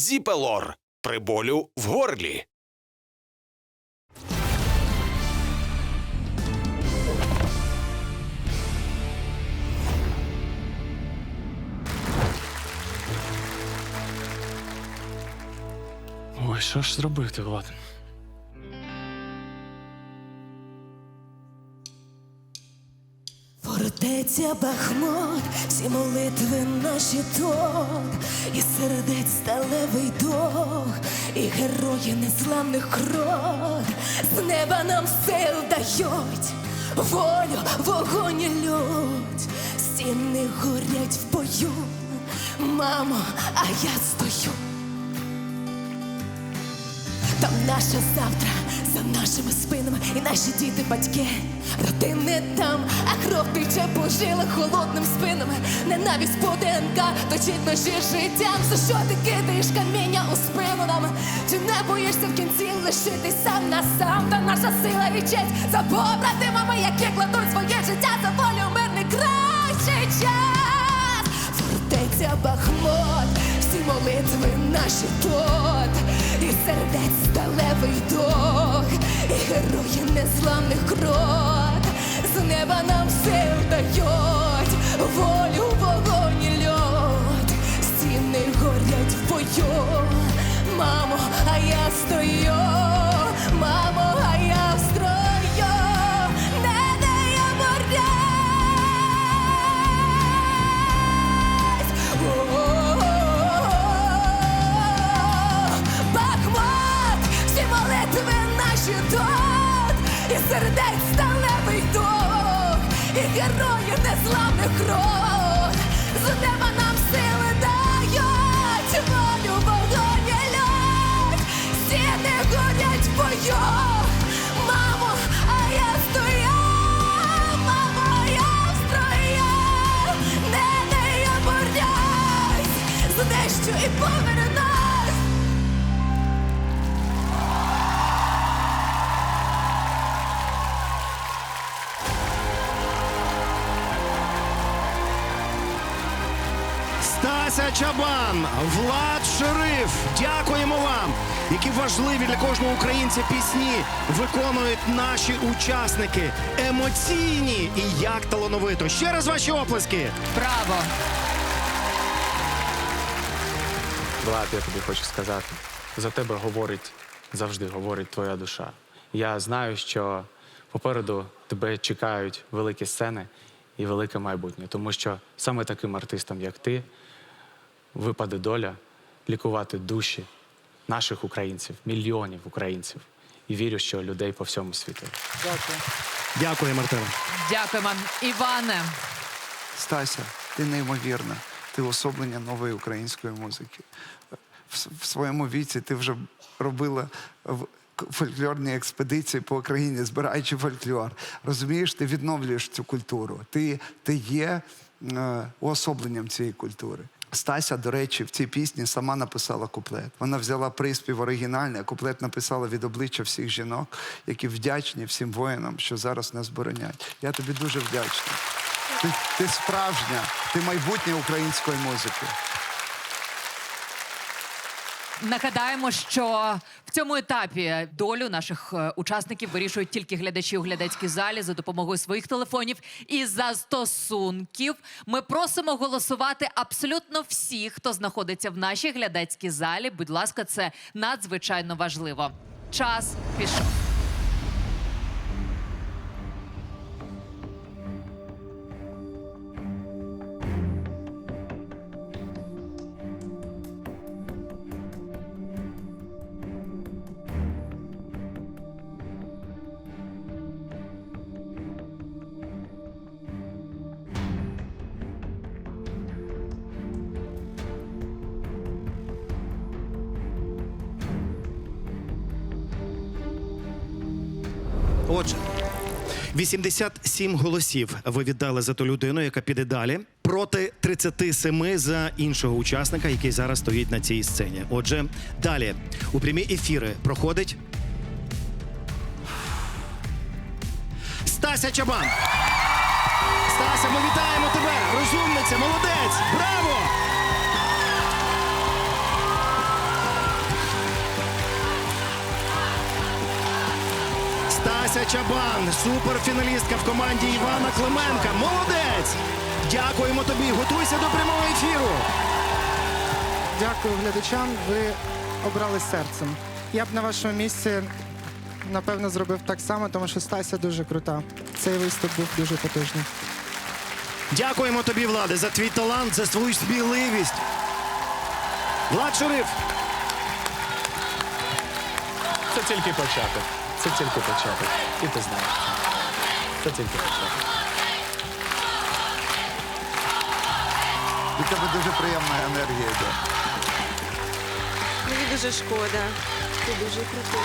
Зіпелор при болю в горлі. Ой, що ж зробити, Влад? Фортеця Бахмут, всі молитви наші тут, і сердець сталевий дух, і герої незламних крот, з неба нам сил дають, волю, вогонь і лють, стіни горять в бою, мамо, а я стою. Там наше завтра за нашими спинами, і наші діти, батьки, родини там, а кров тече по жилах холодним спинами. Ненависть по ДНК точить ножі життям. За що ти кидаєш каміння у спину нам? Чи не боїшся в кінці лишитись сам на сам? Та наша сила і честь за побратимами, які кладуть своє життя за волю мирний кращий час. Фортеця Бахмут, молитви наші тут, і сердець сталевий дох, і герої незламних крот, наші тут, і сердець сталевий дух, і герої незламних кров, з неба нам сили дають, волю вогонь лють, стіни горять в мамо, а я стою, мамо, я не не я борюсь, знищу і повернусь. Стася Чабан, Влад Шериф. Дякуємо вам. Які важливі для кожного українця пісні виконують наші учасники. Емоційні і як талановито. Ще раз ваші оплески. Браво! Влад, я тобі хочу сказати. За тебе говорить, завжди говорить твоя душа. Я знаю, що попереду тебе чекають великі сцени і велике майбутнє, тому що саме таким артистам, як ти, випаде доля лікувати душі наших українців, мільйонів українців. І вірю, що людей по всьому світу. Дякую, Мартина. Дякуємо. Іване, Стася, ти неймовірна. Ти особлення нової української музики. В, в своєму віці ти вже робила фольклорні експедиції по Україні, збираючи фольклор. Розумієш, ти відновлюєш цю культуру. Ти, ти є е, уособленням цієї культури. Стася, до речі, в цій пісні сама написала куплет. Вона взяла приспів оригінальний, а куплет написала від обличчя всіх жінок, які вдячні всім воїнам, що зараз нас боронять. Я тобі дуже вдячний. Ти, ти справжня, ти майбутнє української музики. Нагадаємо, що в цьому етапі долю наших е, учасників вирішують тільки глядачі у глядацькій залі за допомогою своїх телефонів і застосунків. Ми просимо голосувати абсолютно всіх, хто знаходиться в нашій глядацькій залі. Будь ласка, це надзвичайно важливо. Час пішов. Отже, 87 голосів ви віддали за ту людину, яка піде далі, проти 37 за іншого учасника, який зараз стоїть на цій сцені. Отже, далі у прямі ефіри проходить Стася Чабан. Стася, ми вітаємо тебе! Розумниця, молодець! Браво! Чабан, суперфіналістка в команді Івана Клименка. Молодець! Дякуємо тобі. Готуйся до прямого ефіру. Дякую глядачам. Ви обрали серцем. Я б на вашому місці напевно зробив так само, тому що Стася дуже крута. Цей виступ був дуже потужний. Дякуємо тобі, Влади, за твій талант, за свою сміливість. Влад Шериф. Це тільки початок. Це тільки початок. І ти знаєш. це. Тільки початок. Від тебе дуже приємна енергія йде. Мені дуже шкода. Ти дуже крутий.